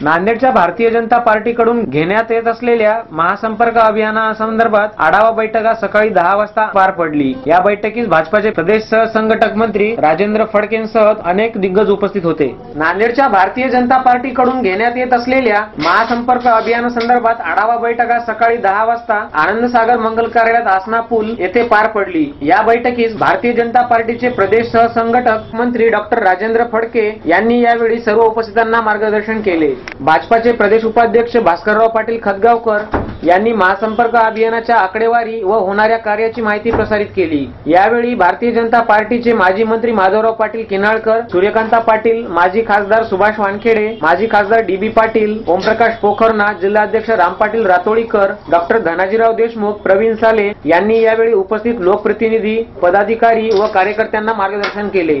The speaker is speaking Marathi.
नांदेडच्या भारतीय जनता पार्टीकडून घेण्यात येत असलेल्या महासंपर्क अभियानासंदर्भात आढावा बैठका सकाळी दहा वाजता पार पडली. या बैठकीस भाजपाचे प्रदेश सहसंघटक मंत्री राजेंद्र फडकेंसह अनेक दिग्गज उपस्थित होते. नांदेडच्या भारतीय जनता पार्टीकडून घेण्यात येत असलेल्या महासंपर्क अभियानासंदर्भात आढावा बैठका सकाळी दहा वाजता आनंद सागर मंगल कार्यालयात आसना पूल येथे पार पडली. या बैठकीस भारतीय जनता पार्टीचे प्रदेश सहसंघटक मंत्री डॉक्टर राजेंद्र फडके यांनी यावेळी सर्व उपस्थितांना मार्गदर्शन केले. भाजपाचे प्रदेश उपाध्यक्ष भास्करराव पाटील खतगावकर यांनी महासंपर्क अभियानाच्या आकडेवारी व होणाऱ्या कार्याची माहिती प्रसारित केली. यावेळी भारतीय जनता पार्टीचे माजी मंत्री माधवराव पाटील किनाळकर सूर्यकांता पाटील माजी खासदार सुभाष वानखेडे माजी खासदार डी बी पाटील ओमप्रकाश पोखरना जिल्हाध्यक्ष राम पाटील रातोळीकर डॉक्टर धनाजीराव देशमुख प्रवीण साले यांनी यावेळी उपस्थित लोकप्रतिनिधी पदाधिकारी व कार्यकर्त्यांना मार्गदर्शन केले.